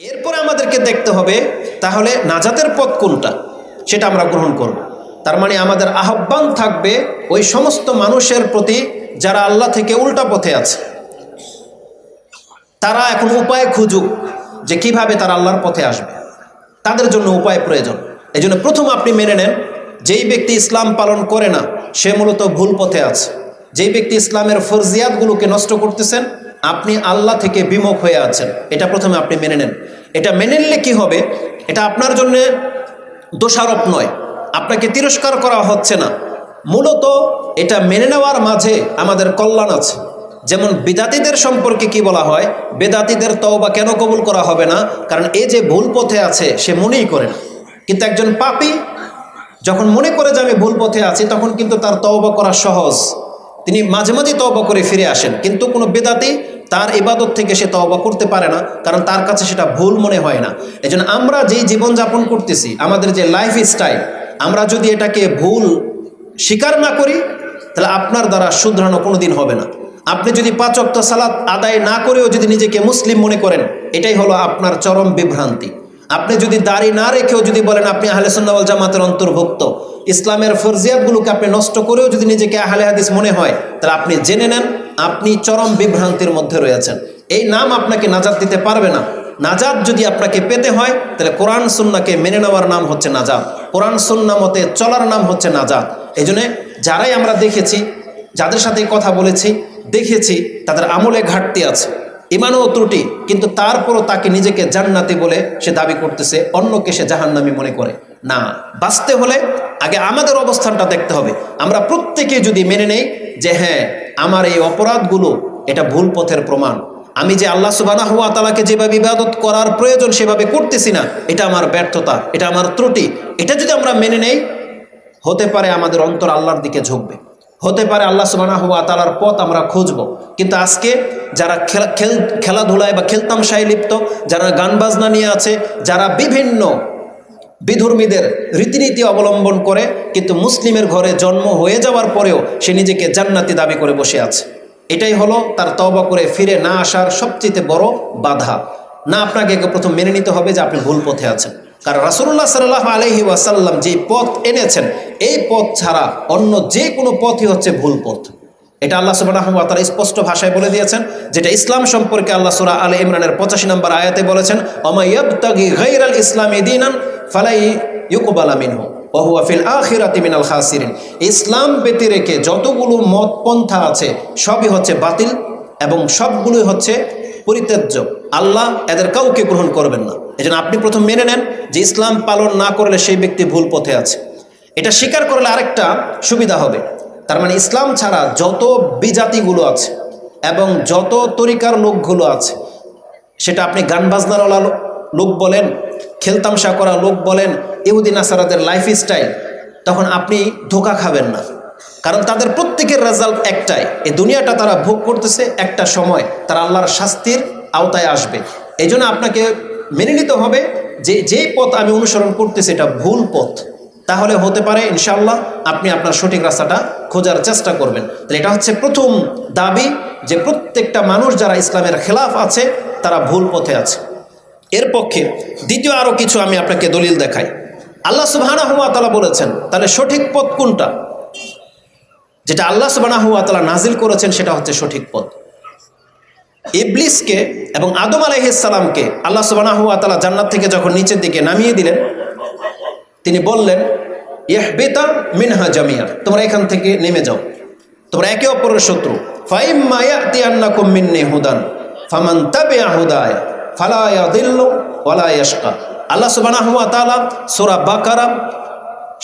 এরপরে আমাদেরকে দেখতে হবে তাহলে নাজাতের পথ কোনটা সেটা আমরা গ্রহণ করব। তার মানে আমাদের আহ্বান থাকবে ওই সমস্ত মানুষের প্রতি যারা আল্লাহ থেকে উল্টা পথে আছে। তারা এখন উপায় খুঁজুক যে কীভাবে তারা আল্লাহর পথে আসবে। তাদের জন্য উপায় প্রয়োজন। এই জন্য প্রথম আপনি মেনে নেন, যেই ব্যক্তি ইসলাম পালন করে না, সে মূলত ভুল পথে আছে। যেই ব্যক্তি ইসলামের ফরজিয়াতগুলোকে নষ্ট করতেছেন আপনি আল্লাহ থেকে বিমুখ হয়ে আছেন। এটা প্রথমে আপনি মেনে নেন। এটা মেনে নিলে কি হবে? এটা আপনার জন্য দোষারোপ নয়। আপনাকে তিরস্কার করা হচ্ছে না। মূলত এটা মেনে নেওয়ার মাঝে আমাদের কল্যাণ আছে। যেমন বেদাতিদের সম্পর্কে কি বলা হয়? বেদাতিদের তওবা কেন কবুল করা হবে না? কারণ এ যে ভুল পথে আছে, সে মনেই করে না। কিন্তু একজন পাপি যখন মনে করে যে আমি ভুল পথে আছি, তখন কিন্তু তার তওবা করা সহজ। তিনি মাঝে মাঝে তওবা করে ফিরে আসেন। কিন্তু কোনো বেদাতি তার ইবাদত থেকে সে তবা করতে পারে না, কারণ তার কাছে সেটা ভুল মনে হয় না। এজন্য আমরা যেই জীবনযাপন করতেছি, আমাদের যে লাইফ স্টাইল আমরা যদি এটাকে ভুল স্বীকার না করি, তাহলে আপনার দ্বারা শুধরানো কোনো দিন হবে না। আপনি যদি পাঁচ সালাত আদায় না করেও যদি নিজেকে মুসলিম মনে করেন, এটাই হলো আপনার চরম বিভ্রান্তি। আপনি যদি দাড়ি না রেখেও যদি বলেন আপনি আহলে সুন্নাওয়াল জামাতের অন্তর্ভুক্ত, ইসলামের ফরজিয়াতগুলোকে আপনি নষ্ট করেও যদি নিজেকে আহলে হাদিস মনে হয়, তাহলে আপনি জেনে নেন, আপনি চরম বিভ্রান্তির মধ্যে রয়েছেন। এই নাম আপনাকে নাজাত দিতে পারবে না। নাজাদ যদি আপনাকে পেতে হয়, তাহলে কোরআন সুন্নাকে মেনে নেওয়ার নাম হচ্ছে নাজাদ কোরআন সুন্না মতে চলার নাম হচ্ছে নাজাদ এই যারাই আমরা দেখেছি, যাদের সাথে কথা বলেছি, দেখেছি, তাদের আমলে ঘাটতি আছে। ইমানও ত্রুটি, কিন্তু তারপরও তাকে নিজেকে জান্নাতি বলে সে দাবি করতেছে, অন্যকে সে জাহান্নামি মনে করে। না, বাঁচতে হলে আগে আমাদের অবস্থানটা দেখতে হবে। আমরা প্রত্যেকে যদি মেনে নেই যে হ্যাঁ আমার এই অপরাধগুলো, এটা ভুল পথের প্রমাণ। আমি যে আল্লাহ সুবানা হুয়া তালাকে যেভাবে ইবাদত করার প্রয়োজন সেভাবে করতেছি না, এটা আমার ব্যর্থতা, এটা আমার ত্রুটি। এটা যদি আমরা মেনে নেই, হতে পারে আমাদের অন্তর আল্লাহর দিকে ঝুঁকবে। হতে পারে আল্লাহ সুবানা হুয়া তালার পথ আমরা খুঁজব। কিন্তু আজকে যারা খেলা, খেল, খেলাধুলায় বা খেলতামশায় লিপ্ত, যারা গান বাজনা নিয়ে আছে, যারা বিভিন্ন বিধর্মীদের রীতিনীতি অবলম্বন করে, কিন্তু মুসলিমের ঘরে জন্ম হয়ে যাওয়ার পরেও সে নিজেকে জান্নাতি দাবি করে বসে আছে। এটাই হলো তার তবা করে ফিরে না আসার সবচেয়ে বড় বাধা। না আপনাকে প্রথম মেনে নিতে হবে যে আপনি ভুল পথে আছেন। কারণ রাসুল্লাহ সাল্লাহ আলহি ওয়াসাল্লাম যে পথ এনেছেন, এই পথ ছাড়া অন্য যে কোনো পথই হচ্ছে ভুল পথ। এটা আল্লাহ সুবাহ তারা স্পষ্ট ভাষায় বলে দিয়েছেন, যেটা ইসলাম সম্পর্কে আল্লাহ সুরা আল ইমরানের পঁচাশি নম্বর আয়াতে বলেছেন ইসলামী মিনাল খাসিরিন। ইসলাম ব্যতি রেখে যতগুলো মত পন্থা আছে, সবই হচ্ছে বাতিল এবং সবগুলোই হচ্ছে পরিত্যাজ্য। আল্লাহ এদের কাউকে গ্রহণ করবেন না। এজন্য আপনি প্রথম মেনে নেন যে ইসলাম পালন না করলে সেই ব্যক্তি ভুল পথে আছে। এটা স্বীকার করলে আরেকটা সুবিধা হবে। তার মানে ইসলাম ছাড়া যত বিজাতিগুলো আছে এবং যত তরিকার লোকগুলো আছে, সেটা আপনি গান বাজনারওয়ালা লোক বলেন, খেলতামশা করা লোক বলেন ইহুদিন আসারাদের লাইফ স্টাইল তখন আপনি ধোকা খাবেন না। কারণ তাদের প্রত্যেকের রেজাল্ট একটাই। এই দুনিয়াটা তারা ভোগ করতেছে একটা সময়, তারা আল্লাহর শাস্তির আওতায় আসবে। এই আপনাকে মেনে নিতে হবে যে যেই পথ আমি অনুসরণ করতেছি এটা ভুল পথ। তাহলে হতে পারে ইনশাল্লাহ আপনি আপনার সঠিক রাস্তাটা খোঁজার চেষ্টা করবেন। তাহলে এটা হচ্ছে প্রথম দাবি যে, প্রত্যেকটা মানুষ যারা ইসলামের খেলাফ আছে, তারা ভুল পথে আছে। এর পক্ষে দ্বিতীয় আরও কিছু আমি আপনাকে দলিল দেখাই। আল্লাহ সুবাহানা হুয়া তালা বলেছেন, তাহলে সঠিক পথ কোনটা? যেটা আল্লাহ সুবানা হুয়া তালা নাজিল করেছেন, সেটা হচ্ছে সঠিক পথ। ইবলিসকে এবং আদম আলাইহিসালামকে আল্লাহ সুবানা হুয়া তালা জান্নাত থেকে যখন নিচের দিকে নামিয়ে দিলেন, তিনি বললেন, ইহবেতা মিনহা জামিয়া, তোমরা এখান থেকে নেমে যাও। তোমরা একে অপরের শত্রু। ফাইম মায়া কুমিন্নে হুদান, ফামান তাবে হুদায় ফালায়া দিল্ল ওয়ালায়াশকা আল্লাহ সুবানাহ তালা সোরা বাকারা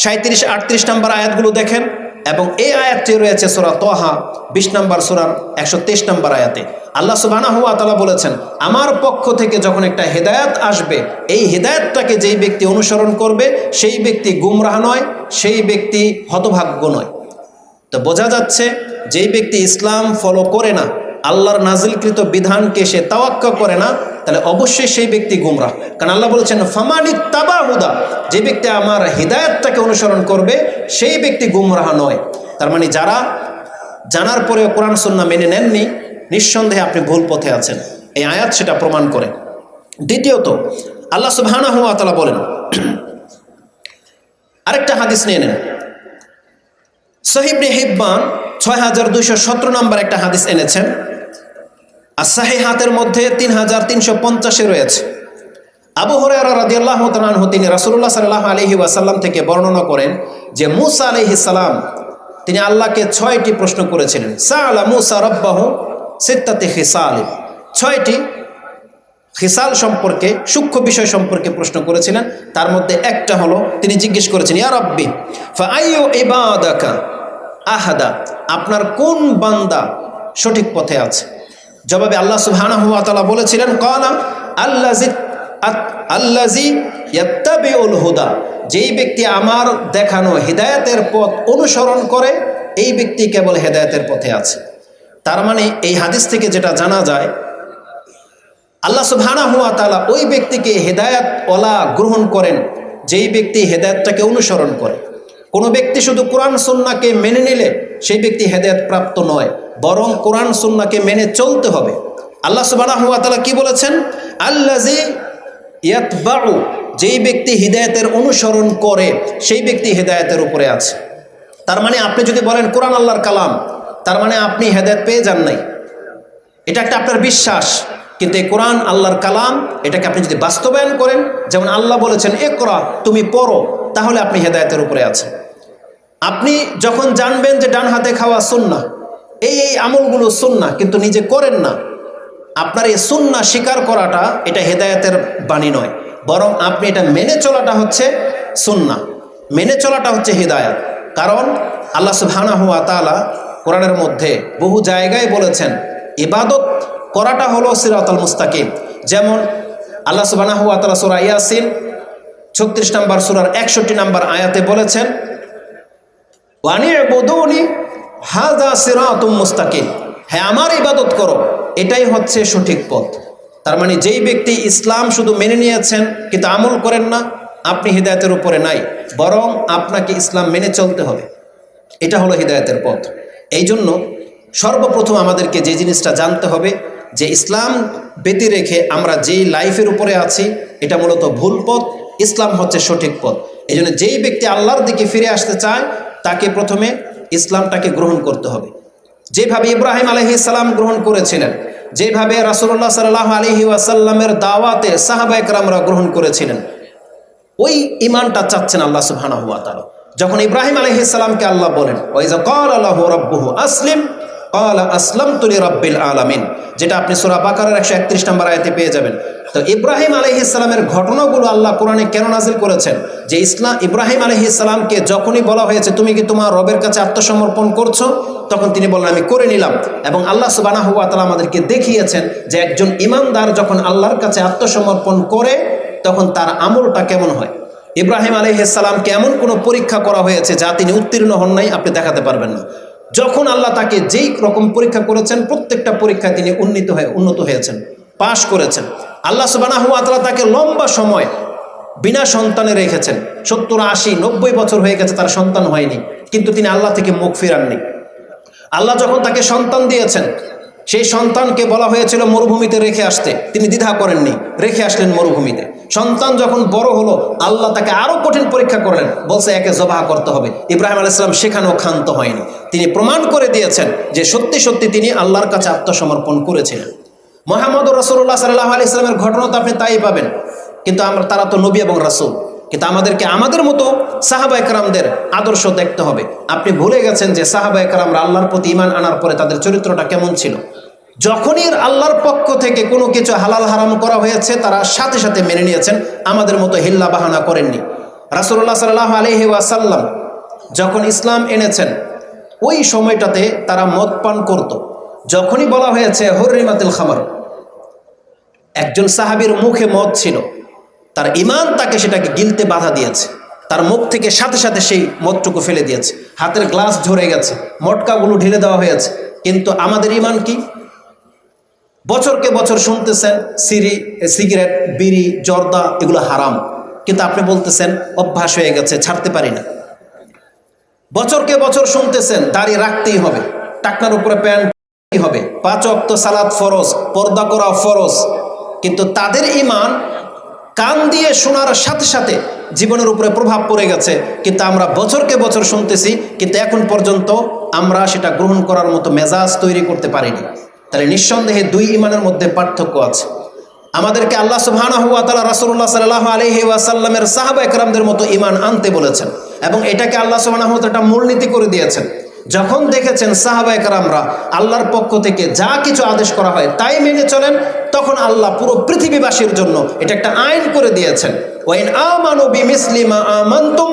সাঁত্রিশ আটত্রিশ নম্বর আয়াতগুলো দেখেন। এবং এই আয়াতটি রয়েছে সোরা তোহা, বিশ নম্বর সোরার একশো তেইশ নম্বর আয়াতে। আল্লাহ সুবাহ তালা বলেছেন, আমার পক্ষ থেকে যখন একটা হেদায়াত আসবে, এই হেদায়তটাকে যেই ব্যক্তি অনুসরণ করবে, সেই ব্যক্তি গুমরাহ নয়, সেই ব্যক্তি হতভাগ্য নয়। তো বোঝা যাচ্ছে, যেই ব্যক্তি ইসলাম ফলো করে না আল্লাহর নাজিলকৃত বিধানকে সে তাওয়াক্কা করে না, তাহলে অবশ্যই সেই ব্যক্তি গুমরা কারণ আল্লাহ বলেছেন ফামানি তাবা হুদা যে ব্যক্তি আমার হৃদায়তটাকে অনুসরণ করবে, সেই ব্যক্তি গুমরাহ নয়। তার মানে যারা জানার পরেও কোরআন সন্না মেনে নেননি, নিঃসন্দেহে আপনি ভুল পথে আছেন। এই আয়াত সেটা প্রমাণ করে। দ্বিতীয়ত, আল্লাহ সুবহানাহু ওয়া তাআলা বলেন, আরেকটা হাদিস নিয়ে নেন। সহিবনে হিব্বান ছয় হাজার দুইশো সতেরো নম্বর একটা হাদিস এনেছেন। আর হাতের মধ্যে তিন হাজার তিনশো পঞ্চাশে রয়েছে। আবু হরারা রাদিয়াল্লাহ তালানহু তিনি রাসুল্লাহ সাল্লাহ আলহি ওয়াসাল্লাম থেকে বর্ণনা করেন যে মুসা আলহি সালাম, তিনি আল্লাহকে ছয়টি প্রশ্ন করেছিলেন। সা আলা মুসা রব্বাহু সিত্তাতে খিসাল, ছয়টি খিসাল সম্পর্কে, সূক্ষ্ম বিষয় সম্পর্কে প্রশ্ন করেছিলেন। তার মধ্যে একটা হলো, তিনি জিজ্ঞেস করেছেন, ইয়া রব্বি ফাইয়ু ইবাদাকা আহাদা? আপনার কোন বান্দা সঠিক পথে আছে? জবাবে আল্লাহ সুবহানাহু বলেছিলেন, কালা আল্লাজি আল্লাজি ইয়াত্তাবিউল হুদা যেই ব্যক্তি আমার দেখানো হিদায়াতের পথ অনুসরণ করে, এই ব্যক্তি কেবল হেদায়েতের পথে আছে। তার মানে এই হাদিস থেকে যেটা জানা যায়, আল্লাহ সুবহানা হুয়া তালা ওই ব্যক্তিকে হেদায়াত ওলা গ্রহণ করেন, যেই ব্যক্তি হেদায়তটাকে অনুসরণ করে। কোনো ব্যক্তি শুধু কোরআন, সুন্নাকে মেনে নিলে সেই ব্যক্তি হেদায়ত প্রাপ্ত নয়। বরং কোরআন সুন্নাকে মেনে চলতে হবে। আল্লাহ সুবহানা তালা কি বলেছেন? আল্লাজি ইয়াতবাউ, যেই ব্যক্তি হৃদায়তের অনুসরণ করে, সেই ব্যক্তি হেদায়তের উপরে আছে। তার মানে আপনি যদি বলেন কোরআন আল্লাহর কালাম, তার মানে আপনি হেদায়ত পেয়ে যান নাই। এটা একটা আপনার বিশ্বাস, কিন্তু এই কোরআন আল্লাহর কালাম, এটাকে আপনি যদি বাস্তবায়ন করেন, যেমন আল্লাহ বলেছেন এ করা তুমি পড়ো, তাহলে আপনি হেদায়তের উপরে আছেন। আপনি যখন জানবেন যে ডান হাতে খাওয়া সুন্না এই এই আমলগুলো সুন্না কিন্তু নিজে করেন না। আপনার এই সুন্না স্বীকার করাটা এটা হেদায়তের বাণী নয়। বরং আপনি এটা মেনে চলাটা হচ্ছে সুন্না মেনে চলাটা হচ্ছে হৃদায়ত। কারণ আল্লাহ সুবহানাহু হুয়া তালা কোরআনের মধ্যে বহু জায়গায় বলেছেন, ইবাদত করাটা হলো সিরাতাল মুস্তাকিম। যেমন আল্লাহ সুবাহ তালা সুরা ইয়াসিন ছত্রিশ নম্বর সুরার একষট্টি নম্বর আয়াতে বলেছেন ওয়ানি বদৌনি হাজা সিরাতুম মুস্তাকিম। হ্যাঁ আমার ইবাদত করো। এটাই হচ্ছে সঠিক পথ। তার মানে যেই ব্যক্তি ইসলাম শুধু মেনে নিয়েছেন, কিন্তু আমল করেন না, আপনি হৃদায়তের উপরে নাই, বরং আপনাকে ইসলাম মেনে চলতে হবে। এটা হলো হৃদায়তের পথ। এই জন্য সর্বপ্রথম আমাদেরকে যে জিনিসটা জানতে হবে, যে ইসলাম ব্যতি রেখে আমরা যেই লাইফের উপরে আছি, এটা মূলত ভুল পথ, ইসলাম হচ্ছে সঠিক পথ। এই জন্য যেই ব্যক্তি আল্লাহর দিকে ফিরে আসতে চায়, তাকে প্রথমে ইসলামটাকে গ্রহণ করতে হবে। যেভাবে ইব্রাহিম আলহি সালাম গ্রহণ করেছিলেন, যেভাবে রাসুল্লাহ সাল্লাহ আলহি ওয়াসাল্লামের দাওয়াতে সাহাবা একরামরা গ্রহণ করেছিলেন, ওই ইমানটা চাচ্ছেন আল্লাহ হুয়া তাআলা। যখন ইব্রাহিম আলহিসামকে আল্লাহ বলেন ওই যে কল আল্লাহ রাব্বুহু আসলিম ক্বালা আসলামতু লিরাব্বিল আলামিন যেটা আপনি সূরা বাকারার 131 নম্বর আয়াতে পেয়ে যাবেন। তো ইব্রাহিম সালামের ঘটনাগুলো আল্লাহ কোরআনে কেন নাজিল করেছেন? যে ইসলাম ইব্রাহিম সালামকে যখনই বলা হয়েছে, তুমি কি তোমার রবের কাছে আত্মসমর্পণ করছ? তখন তিনি বললেন, আমি করে নিলাম। এবং আল্লাহ সুবহানাহু ওয়া তাআলা আমাদেরকে দেখিয়েছেন যে একজন ইমানদার যখন আল্লাহর কাছে আত্মসমর্পণ করে, তখন তার আমলটা কেমন হয়? ইব্রাহিম আলহিসাল্লামকে এমন কোনো পরীক্ষা করা হয়েছে যা তিনি উত্তীর্ণ হন নাই, আপনি দেখাতে পারবেন না। যখন আল্লাহ তাকে যেই রকম পরীক্ষা করেছেন, প্রত্যেকটা পরীক্ষায় তিনি উন্নীত হয়ে, উন্নত হয়েছেন, পাশ করেছেন। আল্লাহ সুবানাহু আতলা তাকে লম্বা সময় বিনা সন্তানে রেখেছেন। সত্তর, আশি, নব্বই বছর হয়ে গেছে তার সন্তান হয়নি, কিন্তু তিনি আল্লাহ থেকে মুখ ফিরাননি। আল্লাহ যখন তাকে সন্তান দিয়েছেন, সেই সন্তানকে বলা হয়েছিল মরুভূমিতে রেখে আসতে। তিনি দ্বিধা করেননি, রেখে আসলেন মরুভূমিতে। সন্তান যখন বড় হলো, আল্লাহ তাকে আরও কঠিন পরীক্ষা করলেন। বলছে, একে জবাহ করতে হবে। ইব্রাহিম আলাইসালাম সেখানেও ক্ষান্ত হয়নি। তিনি প্রমাণ করে দিয়েছেন যে সত্যি সত্যি তিনি আল্লাহর কাছে আত্মসমর্পণ করেছিলেন। মোহাম্মদ রসুল্লাহ সাল্লাহ আলি ইসলামের ঘটনা তো আপনি তাই পাবেন। কিন্তু আমরা, তারা তো নবী এবং রাসুল। কিন্তু আমাদেরকে আমাদের মতো সাহাবা একরামদের আদর্শ দেখতে হবে। আপনি ভুলে গেছেন যে সাহাবা একরামরা আল্লাহর প্রতি ইমান আনার পরে তাদের চরিত্রটা কেমন ছিল? যখনই আল্লাহর পক্ষ থেকে কোনো কিছু হালাল হারাম করা হয়েছে, তারা সাথে সাথে মেনে নিয়েছেন, আমাদের মতো হিল্লা বাহানা করেননি। রাসুল্লাহ সাল্লাহ আলহি ওয়াসাল্লাম যখন ইসলাম এনেছেন, ওই সময়টাতে তারা মদ পান করত। যখনই বলা হয়েছে হরিমাতিল খামার একজন সাহাবির মুখে মদ ছিল। তার ইমান তাকে সেটাকে গিলতে বাধা দিয়েছে। তার মুখ থেকে সাথে সাথে সেই মদটুকু ফেলে দিয়েছে। হাতের গ্লাস ঝরে গেছে। মটকাগুলো ঢেলে দেওয়া হয়েছে। কিন্তু আমাদের ইমান কি? বছরকে বছর শুনতেছেন সিরি সিগারেট, বিড়ি, জর্দা, এগুলো হারাম। কিন্তু আপনি বলতেছেন, অভ্যাস হয়ে গেছে, ছাড়তে পারি না। বছরকে বছর শুনতেছেন, দাড়ি রাখতেই হবে। টাকনার উপরে প্যান্ট হবে। পাঁচ অক্ত সালাদ ফরজ, পর্দা করা ফরজ। কিন্তু তাদের ইমান কান দিয়ে শোনার সাথে সাথে জীবনের উপরে প্রভাব পড়ে গেছে। কিন্তু আমরা বছরকে বছর শুনতেছি, কিন্তু এখন পর্যন্ত আমরা সেটা গ্রহণ করার মতো মেজাজ তৈরি করতে পারিনি। তাহলে নিঃসন্দেহে দুই ইমানের মধ্যে পার্থক্য আছে। আমাদেরকে আল্লাহ সুবহানাহু ওয়া তাআলা রাসূলুল্লাহ সাল্লাল্লাহু আলাইহি ওয়াসাল্লামের সাহাবা একরামদের মতো ঈমান আনতে বলেছেন এবং এটাকে আল্লাহ সুবহানাহু ওয়া একটা মূলনীতি করে দিয়েছেন। যখন দেখেছেন সাহাবা একরামরা আল্লাহর পক্ষ থেকে যা কিছু আদেশ করা হয় তাই মেনে চলেন, তখন আল্লাহ পুরো পৃথিবীবাসীর জন্য এটা একটা আইন করে দিয়েছেন। ওয়াইন আমানু বিমিসলি মা আমানতুম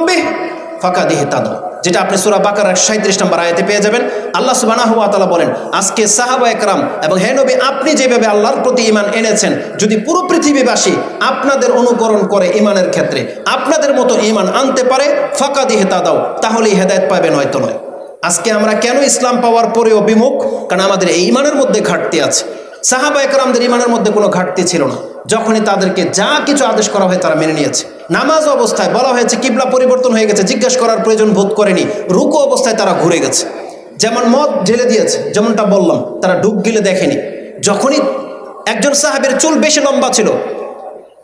বিহ ফাকাদিহি তাদু যেটা আপনি সূরা বাকারার 37 নম্বর আয়াতে পেয়ে যাবেন, আল্লাহ সুবহানাহু ওয়া তাআলা বলেন, আজকে সাহাবা একরাম এবং হে নবী, আপনি যেভাবে আল্লাহর প্রতি ইমান এনেছেন, যদি পুরো পৃথিবীবাসী আপনাদের অনুকরণ করে ঈমানের ক্ষেত্রে, আপনাদের মতো ঈমান আনতে পারে ফাকাদিহি তাদাও তাহলেই হেদায়ত পাবে, নয়তো নয়। আজকে আমরা কেন ইসলাম পাওয়ার পরেও বিমুখ? কারণ আমাদের এই ইমানের মধ্যে ঘাটতি আছে। সাহাবা একরামদের ইমানের মধ্যে কোনো ঘাটতি ছিল না। যখনই তাদেরকে যা কিছু আদেশ করা হয় তারা মেনে নিয়েছে। নামাজ অবস্থায় বলা হয়েছে কিবলা পরিবর্তন হয়ে গেছে, জিজ্ঞেস করার প্রয়োজন বোধ করেনি। রুকু অবস্থায় তারা ঘুরে গেছে। যেমন মদ ঢেলে দিয়েছে, যেমনটা বললাম, তারা ডুব গিলে দেখেনি। যখনই একজন সাহাবের চুল বেশি লম্বা ছিল,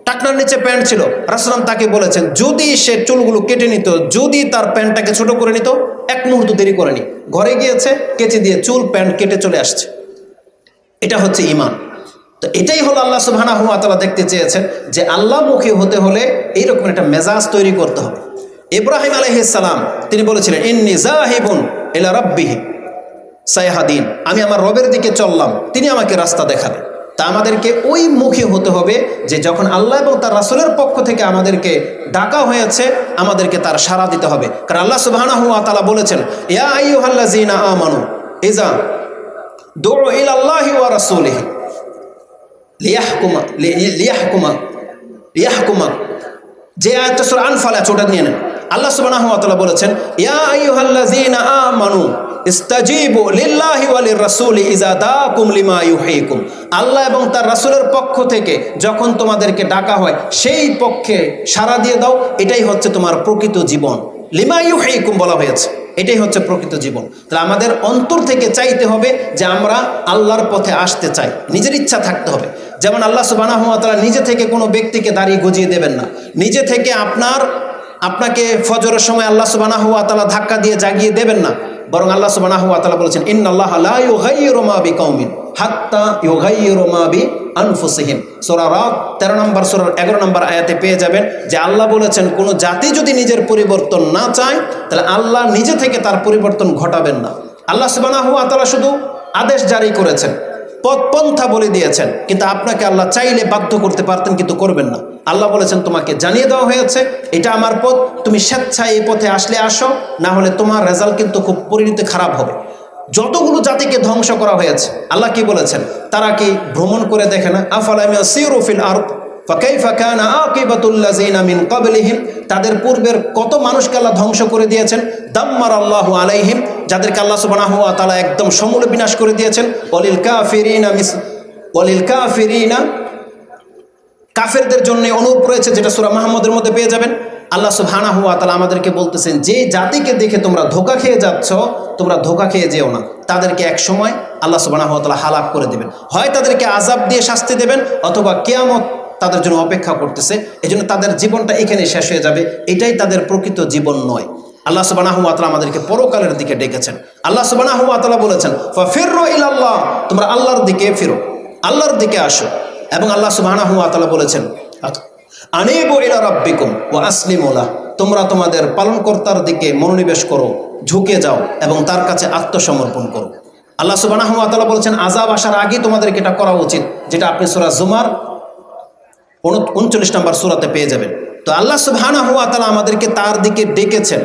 টাকনার নিচে প্যান্ট ছিল রাসুলাম তাকে বলেছেন, যদি সে চুলগুলো কেটে নিত, যদি তার প্যান্টটাকে ছোট করে নিত, এক মুহূর্ত দেরি করেনি। ঘরে গিয়েছে, কেচে দিয়ে চুল, প্যান্ট কেটে চলে আসছে। এটা হচ্ছে ইমান তো এটাই হলো আল্লাহ সুবহানাহু ওয়া তাআলা দেখতে চেয়েছেন যে আল্লাহ মুখী হতে হলে এইরকম একটা মেজাজ তৈরি করতে হবে। ইব্রাহিম সালাম, তিনি বলেছিলেন, ইন্নি জাহিবুন ইলা রাব্বিহি সাইহাদিন আমি আমার রবের দিকে চললাম, তিনি আমাকে রাস্তা দেখাবেন। তা আমাদেরকে ওই মুখী হতে হবে যে যখন আল্লাহ এবং তার রাসূলের পক্ষ থেকে আমাদেরকে ডাকা হয়েছে, আমাদেরকে তার সাড়া দিতে হবে। কারণ আল্লাহ সুবহানাহু ওয়া তাআলা বলেছেন, ইয়া আইয়ুহাল্লাযীনা আমানু ইজা দুউ ইলাল্লাহি ওয়া রাসূলিহি। লিয়াহকুমা লিয়াহকুমা যে আয়াতটা সূরা আনফাল ওটা নিয়ে নেন। আল্লাহ তাআলা বলেছেন, ইয়া লিমা আল্লাহ এবং তার রাসূলের পক্ষ থেকে যখন তোমাদেরকে ডাকা হয়, সেই পক্ষে সাড়া দিয়ে দাও, এটাই হচ্ছে তোমার প্রকৃত জীবন। লিমা ইউহীকুম বলা হয়েছে। এটাই হচ্ছে প্রকৃত জীবন। তাহলে আমাদের অন্তর থেকে চাইতে হবে যে আমরা আল্লাহর পথে আসতে চাই। নিজের ইচ্ছা থাকতে হবে। যেমন আল্লাহ সুবাহ নিজে থেকে কোনো ব্যক্তিকে দাঁড়িয়ে গজিয়ে দেবেন না। নিজে থেকে আপনার আপনাকে ফজরের সময় আল্লাহ সুবাহ তাআলা ধাক্কা দিয়ে জাগিয়ে দেবেন না। বরং আল্লাহ সুবাহ তাআলা বলেছেন, ইন্নাল্লাহ লা ইউগাইয়িরু মা বিকাউমিন হাত্তা ইউগাইয়িরু মা বি আনফুসিহিম সূরা রাত 13 নম্বর, সূরার 11 নম্বর আয়াতে পেয়ে যাবেন যে আল্লাহ বলেছেন, কোনো জাতি যদি নিজের পরিবর্তন না চায়, তাহলে আল্লাহ নিজে থেকে তার পরিবর্তন ঘটাবেন না। আল্লাহ সুবহানাহু ওয়া তাআলা শুধু আদেশ জারি করেছেন। পথ পন্থা বলে দিয়েছেন। কিন্তু আপনাকে আল্লাহ চাইলে বাধ্য করতে পারতেন, কিন্তু করবেন না। আল্লাহ বলেছেন, তোমাকে জানিয়ে দেওয়া হয়েছে, এটা আমার পথ, তুমি স্বেচ্ছায় এই পথে আসলে আসো, না হলে তোমার রেজাল্ট কিন্তু খুব পরিণতি খারাপ হবে। যতগুলো জাতিকে ধ্বংস করা হয়েছে, আল্লাহ কি বলেছেন? তারা কি ভ্রমণ করে দেখে না? আফালামিয়া সিউরফিল আরব তাদের পূর্বের কত মানুষকে আল্লাহ ধ্বংস করে দিয়েছেন? দাম্মার আল্লাহ আলাইহিম, যাদেরকে আল্লাহ সুবহানাহু ওয়া তাআলা একদম সমূল বিনাশ করে দিয়েছেন। ওয়ালিল কাফিরিনা মিস, ওয়ালিল কাফিরিনা, কাফেরদের জন্য অনুরূপ রয়েছে যেটা সূরা মুহাম্মদের মধ্যে পেয়ে যাবেন। আল্লাহ সুবহানাহু ওয়া তাআলা আমাদেরকে বলতেছেন, যে জাতিকে দেখে তোমরা ধোকা খেয়ে যাচ্ছ, তোমরা ধোকা খেয়ে যেও না। তাদেরকে এক সময় আল্লাহ সুবহানাহু ওয়া তাআলা হালাক করে দেবেন। হয় তাদেরকে আজাব দিয়ে শাস্তি দেবেন, অথবা কিয়ামত তাদের জন্য অপেক্ষা করতেছে। এই জন্য তাদের জীবনটা এখানে শেষ হয়ে যাবে। এটাই তাদের প্রকৃত জীবন নয়। আল্লাহ সুবানাহু আতলা আমাদেরকে পরকালের দিকে ডেকেছেন। আল্লাহ সুবানাহু আতলা বলেছেন ফিররো ইলাল্লাহ তোমরা আল্লাহর দিকে ফিরো, আল্লাহর দিকে আসো। এবং আল্লাহ সুবানাহু আতলা বলেছেন আনিবু ইলা রাব্বিকুম ওয়া আসলিমুলা তোমরা তোমাদের পালনকর্তার দিকে মনোনিবেশ করো, ঝুঁকে যাও এবং তার কাছে আত্মসমর্পণ করো। আল্লাহ সুবানাহু আতলা বলেছেন আজাব আসার আগে তোমাদেরকে এটা করা উচিত যেটা আপনি সুরা জুমার উনচল্লিশ নম্বর সুরাতে পেয়ে যাবেন। তো আল্লাহ সুবহানা হুয়া তালা আমাদেরকে তার দিকে ডেকেছেন।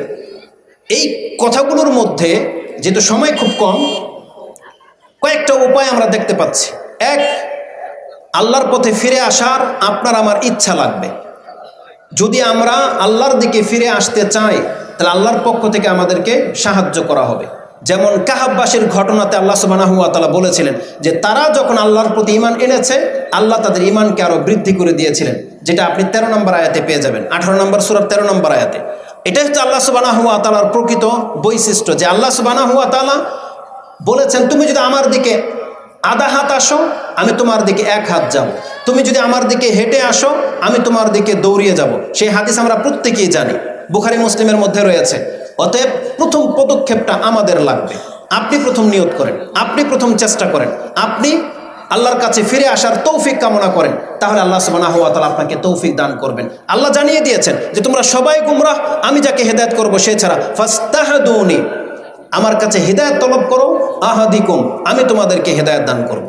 এই কথাগুলোর মধ্যে যেহেতু সময় খুব কম, কয়েকটা উপায় আমরা দেখতে পাচ্ছি। এক, আল্লাহর পথে ফিরে আসার আপনার আমার ইচ্ছা লাগবে। যদি আমরা আল্লাহর দিকে ফিরে আসতে চাই, তাহলে আল্লাহর পক্ষ থেকে আমাদেরকে সাহায্য করা হবে। যেমন কাহাব্বাসের ঘটনাতে আল্লাহ সুবানাহু বলেছিলেন যে তারা যখন আল্লাহর প্রতি ইমান এনেছে, আল্লাহ তাদের ইমানকে আরও বৃদ্ধি করে দিয়েছিলেন, যেটা আপনি তেরো নম্বর আয়াতে পেয়ে যাবেন, আঠারো নম্বর সুরার তেরো নম্বর আয়াতে। এটা হচ্ছে আল্লাহ সুবানাহু তালার প্রকৃত বৈশিষ্ট্য, যে আল্লাহ সুবানাহু তালা বলেছেন, তুমি যদি আমার দিকে আধা হাত আসো, আমি তোমার দিকে এক হাত যাব। তুমি যদি আমার দিকে হেঁটে আসো, আমি তোমার দিকে দৌড়িয়ে যাব। সেই হাদিস আমরা প্রত্যেকেই জানি। বুখারি, মুসলিমের মধ্যে রয়েছে। অতএব প্রথম পদক্ষেপটা আমাদের লাগবে। আপনি প্রথম নিয়ত করেন, আপনি প্রথম চেষ্টা করেন, আপনি আল্লাহর কাছে ফিরে আসার তৌফিক কামনা করেন, তাহলে আল্লাহ সুবাহ তালা আপনাকে তৌফিক দান করবেন। আল্লাহ জানিয়ে দিয়েছেন যে তোমরা সবাই গুমরাহ, আমি যাকে হেদায়ত করব সে ছাড়া। ফাস্তাহাদুনি, আমার কাছে হৃদায়ত তলব করো, আহাদিকুম, আমি তোমাদেরকে হেদায়ত দান করব।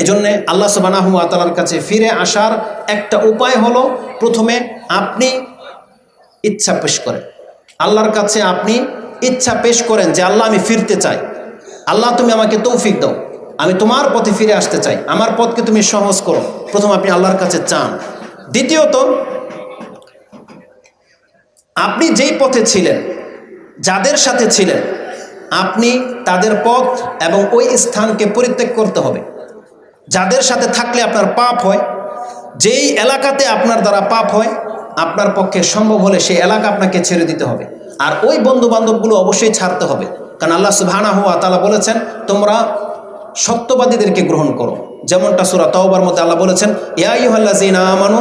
এই জন্যে আল্লাহ সুবানাহু আতালার কাছে ফিরে আসার একটা উপায় হলো, প্রথমে আপনি ইচ্ছা পেশ করেন। আল্লাহর কাছে আপনি ইচ্ছা পেশ করেন যে আল্লাহ আমি ফিরতে চাই। আল্লাহ তুমি আমাকে তৌফিক দাও। আমি তোমার পথে ফিরে আসতে চাই। আমার পথকে তুমি সহজ করো। প্রথম আপনি আল্লাহর কাছে চান। দ্বিতীয়ত, আপনি যেই পথে ছিলেন, যাদের সাথে ছিলেন, আপনি তাদের পথ এবং ওই স্থানকে পরিত্যাগ করতে হবে। যাদের সাথে থাকলে আপনার পাপ হয়, যেই এলাকাতে আপনার দ্বারা পাপ হয় আপনার পক্ষে সম্ভব হলে সেই এলাকা আপনাকে ছেড়ে দিতে হবে। আর ওই বন্ধু বান্ধবগুলো অবশ্যই ছাড়তে হবে। কারণ আল্লাহ সুবহানা হুয়া তালা বলেছেন, তোমরা সত্যবাদীদেরকে গ্রহণ করো। যেমনটা সুরা তওবার মধ্যে আল্লাহ বলেছেন ইয়াইহাল্লা জিনা আমানু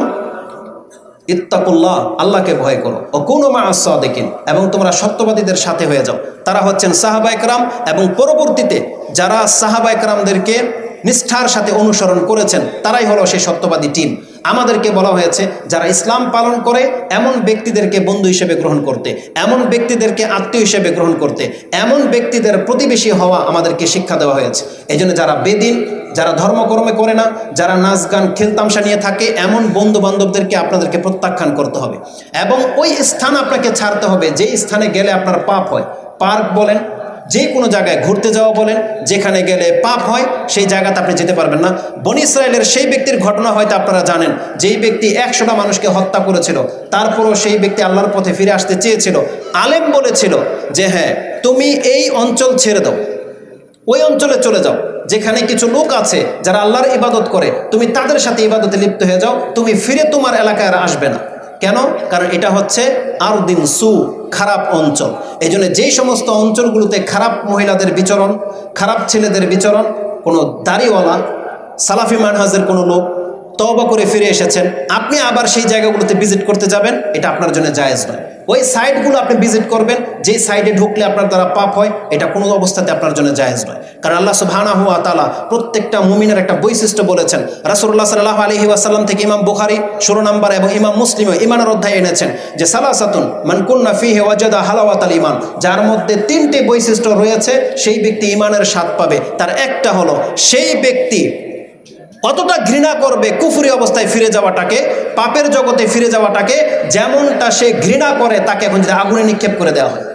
ইত্তাকুল্লাহ, আল্লাহকে ভয় করো। ও কোনো মা দেখেন এবং তোমরা সত্যবাদীদের সাথে হয়ে যাও। তারা হচ্ছেন সাহাবা একরাম, এবং পরবর্তীতে যারা সাহাবা একরামদেরকে নিষ্ঠার সাথে অনুসরণ করেছেন, তারাই হলো সেই সত্যবাদী টিম। আমাদেরকে বলা হয়েছে, যারা ইসলাম পালন করে, এমন ব্যক্তিদেরকে বন্ধু হিসেবে গ্রহণ করতে, এমন ব্যক্তিদেরকে আত্মীয় হিসেবে গ্রহণ করতে, এমন ব্যক্তিদের প্রতিবেশী হওয়া আমাদেরকে শিক্ষা দেওয়া হয়েছে। এই জন্য যারা বেদিন, যারা ধর্মকর্মে করে না, যারা নাচ গান খেলতামশা নিয়ে থাকে, এমন বন্ধু বান্ধবদেরকে আপনাদেরকে প্রত্যাখ্যান করতে হবে। এবং ওই স্থান আপনাকে ছাড়তে হবে যে স্থানে গেলে আপনার পাপ হয়। পার্ক বলেন যে কোনো জায়গায় ঘুরতে যাওয়া বলেন, যেখানে গেলে পাপ হয়, সেই জায়গাতে আপনি যেতে পারবেন না। বনি ইসরায়েলের সেই ব্যক্তির ঘটনা হয়তো আপনারা জানেন, যেই ব্যক্তি একশোটা মানুষকে হত্যা করেছিল, তারপরও সেই ব্যক্তি আল্লাহর পথে ফিরে আসতে চেয়েছিল। আলেম বলেছিল যে হ্যাঁ তুমি এই অঞ্চল ছেড়ে দাও। ওই অঞ্চলে চলে যাও, যেখানে কিছু লোক আছে যারা আল্লাহর ইবাদত করে। তুমি তাদের সাথে ইবাদতে লিপ্ত হয়ে যাও। তুমি ফিরে তোমার এলাকায় আসবে না। কেন? কারণ এটা হচ্ছে আর দিন সু, খারাপ অঞ্চল। এই জন্য যেই সমস্ত অঞ্চলগুলোতে খারাপ মহিলাদের বিচরণ, খারাপ ছেলেদের বিচরণ, কোনো দাড়িওয়ালা, সালাফি মানহাজের কোনো লোক তবা করে ফিরে এসেছেন। আপনি আবার সেই জায়গাগুলোতে ভিজিট করতে যাবেন, এটা আপনার জন্য জায়েজ নয়। ওই সাইটগুলো আপনি ভিজিট করবেন, যেই সাইডে ঢুকলে আপনার দ্বারা পাপ হয়, এটা কোনো অবস্থাতে আপনার জন্য জায়েজ নয়। কারণ আল্লাহ সুবহানা হুয়া তালা প্রত্যেকটা মুমিনের একটা বৈশিষ্ট্য বলেছেন। রাসুল্লাহ সাল্লাহ আলহি আসাল্লাম থেকে ইমাম বুখারি ষোলো নাম্বার এবং ইমাম মুসলিম ইমানের অধ্যায় এনেছেন যে, সালাসাতুন মানকুন্না ফিহে ওয়াজাদা হালাওয়াত আল ইমান যার মধ্যে তিনটি বৈশিষ্ট্য রয়েছে, সেই ব্যক্তি ইমানের স্বাদ পাবে। তার একটা হলো, সেই ব্যক্তি কতটা ঘৃণা করবে কুফুরি অবস্থায় ফিরে যাওয়াটাকে, পাপের জগতে ফিরে যাওয়াটাকে, যেমনটা সে ঘৃণা করে, তাকে এখন যদি আগুনে নিক্ষেপ করে দেওয়া হয়।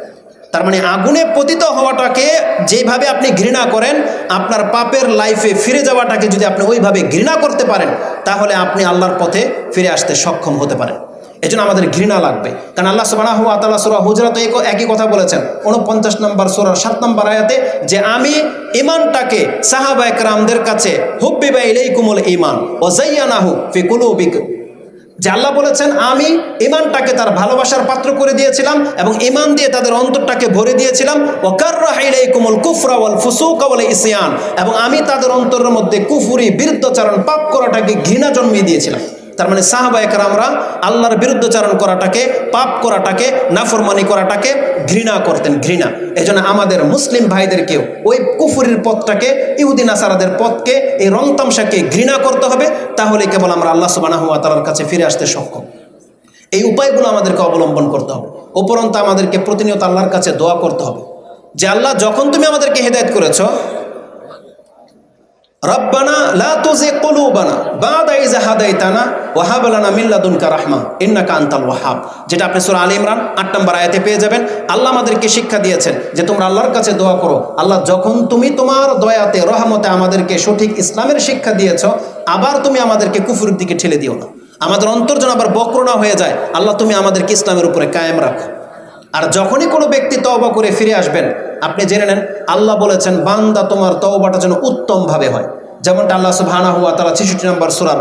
তার মানে আগুনে পতিত হওয়াটাকে যেভাবে আপনি ঘৃণা করেন, আপনার পাপের লাইফে ফিরে যাওয়াটাকে যদি আপনি ওইভাবে ঘৃণা করতে পারেন, তাহলে আপনি আল্লাহর পথে ফিরে আসতে সক্ষম হতে পারেন। এই জন্য আমাদের ঘৃণা লাগবে। কারণ আল্লাহ সুবাহ আতাল্লাহ সুরা হুজরাত একই কথা বলেছেন। উনপঞ্চাশ নম্বর সুরার সাত নম্বর আয়াতে যে আমি ইমানটাকে সাহাবা একরামদের কাছে হুব্বিবা ইলাই কুমল ইমান ও জাইয়ানাহু ফি কুলুবিক। যে আল্লাহ বলেছেন, আমি ইমানটাকে তার ভালোবাসার পাত্র করে দিয়েছিলাম এবং ইমান দিয়ে তাদের অন্তরটাকে ভরে দিয়েছিলাম। ও কার্রাহাইলাই কুমল কুফরা ওয়াল ফুসুক ওয়াল ইসিয়ান। এবং আমি তাদের অন্তরের মধ্যে কুফুরি, বিরুদ্ধচারণ, পাপ করাটাকে ঘৃণা জন্মিয়ে দিয়েছিলাম। তার মানে সাহাবা একরামরা আল্লাহর বিরুদ্ধচারণ করাটাকে, পাপ করাটাকে, নাফরমানি করাটাকে ঘৃণা করতেন, ঘৃণা। এই জন্য আমাদের মুসলিম ভাইদেরকেও ওই কুফুরির পথটাকে ইহুদিন আসারাদের পথকে, এই রং তামসাকে ঘৃণা করতে হবে, তাহলে কেবল আমরা আল্লাহ সুবানাহ তালার কাছে ফিরে আসতে সক্ষম। এই উপায়গুলো আমাদেরকে অবলম্বন করতে হবে। উপরন্ত আমাদেরকে প্রতিনিয়ত আল্লাহর কাছে দোয়া করতে হবে। যে আল্লাহ, যখন তুমি আমাদেরকে হেদায়ত করেছ রব্বানা লা তুজি কুলুবানা বাদা হাদাইতানা ওয়া হাব লানা লাদুনকা রাহমা ইন্নাকা আনতাল ওয়াহাব। যেটা আপনি সূরা আলে ইমরান 8 নম্বর আয়াতে পেয়ে যাবেন। আল্লাহ আমাদেরকে আল্লাহর কাছে দোয়া করো। আল্লাহ যখন তুমি তোমার দয়াতে, রহমতে আমাদেরকে সঠিক ইসলামের শিক্ষা দিয়েছ, আবার তুমি আমাদেরকে কুফুরের দিকে ঠেলে দিও না। আমাদের অন্তর যেন আবার বক্রনা হয়ে যায়। আল্লাহ তুমি আমাদেরকে ইসলামের উপরে কায়েম রাখো। আর যখনই কোনো ব্যক্তি তওবা করে ফিরে আসবেন, আপনি জেনে নেন, আল্লাহ বলেছেন, বান্দা তোমার তওবাটা যেন উত্তমভাবে হয়। যেমনটা আল্লাহ সুবহানাহু ওয়া তারা 66 নম্বর সুরার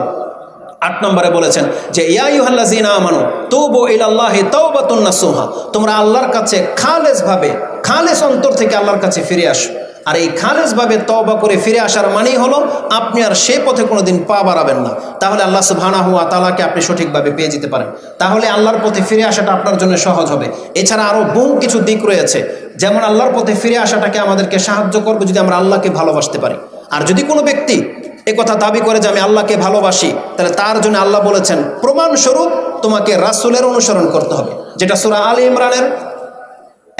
আট নম্বরে বলেছেন যে ইয়াইহাল্লাযিনা আমানু, তুবু ইলাল্লাহি তাওবাতুন নাসুহা, তোমরা আল্লাহর কাছে খালেস ভাবে খালেস অন্তর থেকে আল্লাহর কাছে ফিরে আসো। আর এই খালেজভাবে তওবা করে ফিরে আসার মানেই হলো, আপনি আর সে পথে কোনোদিন পা বাড়াবেন না। তাহলে আল্লাহ সুবহানাহু ওয়া তাআলাকে আপনি সঠিকভাবে পেয়ে যেতে পারেন। তাহলে আল্লাহর পথে ফিরে আসাটা আপনার জন্য সহজ হবে। এছাড়া আরও বহু কিছু দিক রয়েছে। যেমন আল্লাহর পথে ফিরে আসাটাকে আমাদেরকে সাহায্য করবে যদি আমরা আল্লাহকে ভালোবাসতে পারি। আর যদি কোনো ব্যক্তি এ কথা দাবি করে যে আমি আল্লাহকে ভালোবাসি, তাহলে তার জন্য আল্লাহ বলেছেন, প্রমাণস্বরূপ তোমাকে রাসূলের অনুসরণ করতে হবে। যেটা সূরা আলী ইমরানের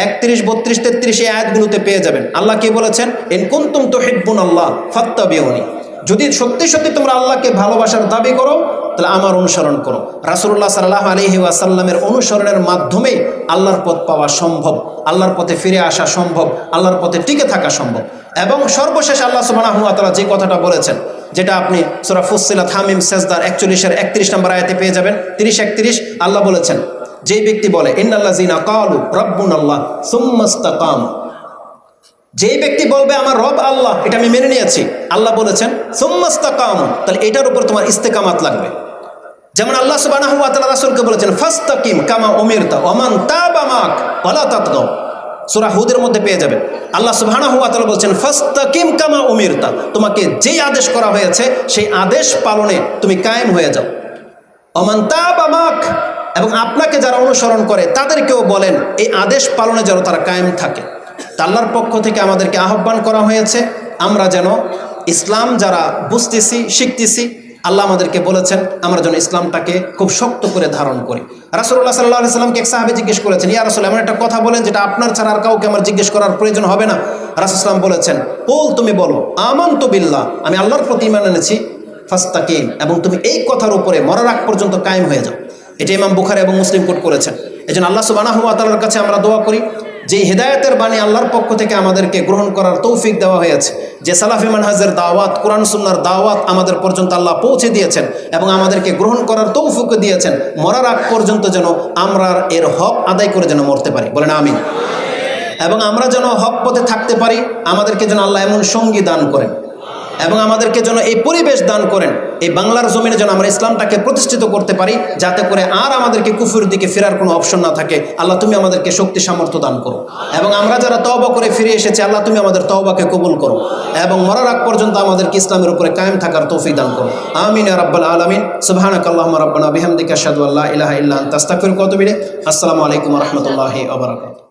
একত্রিশ, বত্রিশ, তেত্রিশ এই আয়াতগুলোতে পেয়ে যাবেন। আল্লাহ কি বলেছেন? এন কুন্তুম তো হিব্বুন আল্লাহ ফাত্তাবিউনি। যদি সত্যি সত্যি তোমরা আল্লাহকে ভালোবাসার দাবি করো, তাহলে আমার অনুসরণ করো। রাসূলুল্লাহ সাল্লাহ আলহি ওয়াসাল্লামের অনুসরণের মাধ্যমে আল্লাহর পথ পাওয়া সম্ভব, আল্লাহর পথে ফিরে আসা সম্ভব, আল্লাহর পথে টিকে থাকা সম্ভব। এবং সর্বশেষ আল্লাহ তাআলা যে কথাটা বলেছেন, যেটা আপনি সূরা ফুসসিলাত হামিম সেজদার একচল্লিশের একত্রিশ নম্বর আয়াতে পেয়ে যাবেন, তিরিশ, একত্রিশ, আল্লাহ বলেছেন যেই ব্যক্তি বলে, ইন্নাল্লাযিনা কালু রাব্বুন আল্লাহ সুম্মাস্তাকাম যেই ব্যক্তি বলবে, আমার রব আল্লাহ এটা আমি মেনে নিয়েছি। আল্লাহ বলেছেন, সুম্মাস্তাকাম তাহলে এটার উপর তোমার ইস্তেকামাত লাগবে। যেমন আল্লাহ তাআলা রাসূলকে বলেছেন, ফাস্তাকিম কামা উমিরতা ওমান তাবা মাক ওয়ালা তাতগাও সূরা হুদের মধ্যে পেয়ে যাবেন আল্লাহ সুবহানাহু ওয়া তাআলা বলছেন, ফাস্তাকিম কামা উমিরতা তোমাকে যেই আদেশ করা হয়েছে, সেই আদেশ পালনে তুমি কায়েম হয়ে যাও। অমান তাবা মাক এবং আপনাকে যারা অনুসরণ করে, তাদেরকেও বলেন, এই আদেশ পালনে যেন তারা কায়েম থাকে। আল্লাহর পক্ষ থেকে আমাদেরকে আহ্বান করা হয়েছে, আমরা যেন ইসলাম যারা বুঝতেছি, শিখতেছি, আল্লাহ আমাদেরকে বলেছেন, আমরা যেন ইসলামটাকে খুব শক্ত করে ধারণ করি। রাসুল্লাহ সাল্লাহ সাল্লামকে এক সাহাবে জিজ্ঞেস করেছেন, ইয়া রাসুল, এমন একটা কথা বলেন যেটা আপনার ছাড়া আর কাউকে আমার জিজ্ঞেস করার প্রয়োজন হবে না? রাসুলাম বলেছেন পোল তুমি বলো আমান তো বিল্লাহ, আমি আল্লাহর প্রতি ইমান এনেছি, ফাস্তাকিম, এবং তুমি এই কথার উপরে মরার আগ পর্যন্ত কায়েম হয়ে যাও। এটা ইমাম বুখারি এবং মুসলিম কোট করেছেন। এই জন্য আল্লাহ সুবানাহু তালার কাছে আমরা দোয়া করি যে হেদায়তের বাণী আল্লাহর পক্ষ থেকে আমাদেরকে গ্রহণ করার তৌফিক দেওয়া হয়েছে। যে সালাফি মানহাজের দাওয়াত, কোরআন সুন্নার দাওয়াত আমাদের পর্যন্ত আল্লাহ পৌঁছে দিয়েছেন এবং আমাদেরকে গ্রহণ করার তৌফিক দিয়েছেন, মরার আগ পর্যন্ত যেন আমরা এর হক আদায় করে যেন মরতে পারি। বলেন আমি এবং আমরা যেন হক পথে থাকতে পারি, আমাদেরকে যেন আল্লাহ এমন সঙ্গী দান করেন। এবং আমাদেরকে যেন এই পরিবেশ দান করেন, এই বাংলার জমিনে যেন আমরা ইসলামটাকে প্রতিষ্ঠিত করতে পারি, যাতে করে আর আমাদেরকে কুফুর দিকে ফেরার কোনো অপশন না থাকে। আল্লাহ তুমি আমাদেরকে শক্তি সামর্থ্য দান করো। এবং আমরা যারা তওবা করে ফিরে এসেছি, আল্লাহ তুমি আমাদের তওবাকে কবুল করো। এবং মরার আগ পর্যন্ত আমাদেরকে ইসলামের উপরে কায়েম থাকার তৌফিক দান করো। আমিন রাব্বাল আলামিন। সুবহানাক আল্লাহুম্মা রাব্বানা বিহামদিকা আশহাদু আল্লা ইলাহা ইল্লা আনতা, আস্তাগফিরুকা ওয়া আসসালামু আলাইকুম রাহমাতুল্লাহি ওয়া বারাকাতুহু।